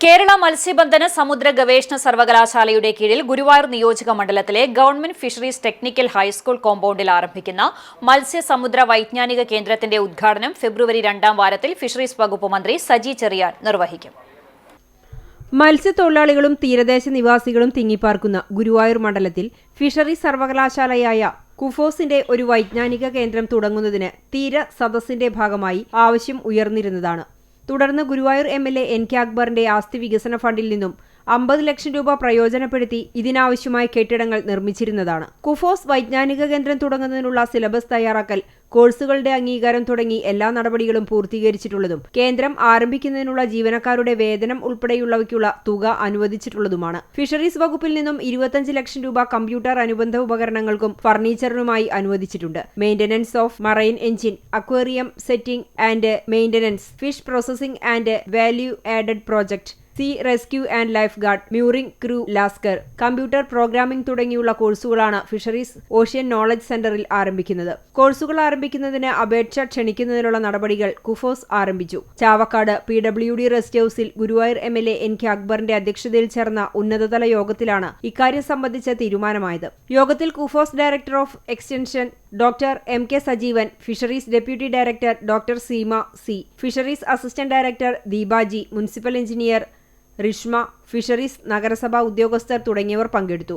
കേരള മത്സ്യബന്ധന സമുദ്ര ഗവേഷണ സർവകലാശാലയുടെ കീഴിൽ ഗുരുവായൂർ നിയോജക മണ്ഡലത്തിലെ ഗവൺമെന്റ് ഫിഷറീസ് ടെക്നിക്കൽ ഹൈസ്കൂൾ കോമ്പൗണ്ടിൽ ആരംഭിക്കുന്ന മത്സ്യ സമുദ്ര വൈജ്ഞാനിക കേന്ദ്രത്തിന്റെ ഉദ്ഘാടനം ഫെബ്രുവരി രണ്ടാം വാരത്തിൽ ഫിഷറീസ് വകുപ്പ് മന്ത്രി സജി ചെറിയാൻ നിർവഹിക്കും. മത്സ്യത്തൊഴിലാളികളും തീരദേശ നിവാസികളും തിങ്ങിപ്പാർക്കുന്ന ഗുരുവായൂർ മണ്ഡലത്തിൽ ഫിഷറീസ് സർവകലാശാലയായ കുഫോസിന്റെ ഒരു വൈജ്ഞാനിക കേന്ദ്രം തുടങ്ങുന്നതിന് തീര സദസ്സിന്റെ ഭാഗമായി ആവശ്യം ഉയർന്നിരുന്നതാണ്. തുടർന്ന് Guruvayur M L A N K അക്ബറിന്റെ ആസ്തി വികസന ഫണ്ടിൽ നിന്നും അമ്പത് ലക്ഷം രൂപ പ്രയോജനപ്പെടുത്തി ഇതിനാവശ്യമായ കെട്ടിടങ്ങൾ നിർമ്മിച്ചിരുന്നതാണ്. കുഫോസ് വൈജ്ഞാനിക കേന്ദ്രം തുടങ്ങുന്നതിനുള്ള സിലബസ് തയ്യാറാക്കൽ കോഴ്സുകളുടെ അംഗീകാരം തുടങ്ങി എല്ലാ നടപടികളും പൂർത്തീകരിച്ചിട്ടുള്ളതും കേന്ദ്രം ആരംഭിക്കുന്നതിനുള്ള ജീവനക്കാരുടെ വേതനം ഉൾപ്പെടെയുള്ളവയ്ക്കുള്ള തുക അനുവദിച്ചിട്ടുള്ളതുമാണ്. ഫിഷറീസ് വകുപ്പിൽ നിന്നും ഇരുപത്തഞ്ച് ലക്ഷം രൂപ കമ്പ്യൂട്ടർ അനുബന്ധ ഉപകരണങ്ങൾക്കും ഫർണിച്ചറിനുമായി അനുവദിച്ചിട്ടുണ്ട്. Maintenance of marine engine aquarium setting and maintenance fish processing and value added project sea rescue and lifeguard mooring crew lascar computer programming തുടങ്ങിയുള്ള കോഴ്സുകളാണ് ഫിഷറീസ് ഓഷ്യൻ നോളജ് സെന്ററിൽ ആരംഭിക്കുന്നത്. കോഴ്സുകൾ ആരംഭിക്കുന്നതിന് അപേക്ഷ ക്ഷണിക്കുന്നതിനുള്ള നടപടികൾ കുഫോസ് ആരംഭിച്ചു. Chavakkad P W D rest ഹൌസിൽ Guruvayur M L A N K അക്ബറിന്റെ അധ്യക്ഷതയിൽ ചേർന്ന ഉന്നതതല യോഗത്തിലാണ് ഇക്കാര്യം സംബന്ധിച്ച തീരുമാനമായത്. യോഗത്തിൽ KUFOS director of extension doctor M. K. Sajeevan fisheries deputy director doctor Seema C fisheries assistant director Deepaji municipal engineer Rishma fisheries നഗരസഭാ ഉദ്യോഗസ്ഥർ തുടങ്ങിയവർ പങ്കെടുത്തു.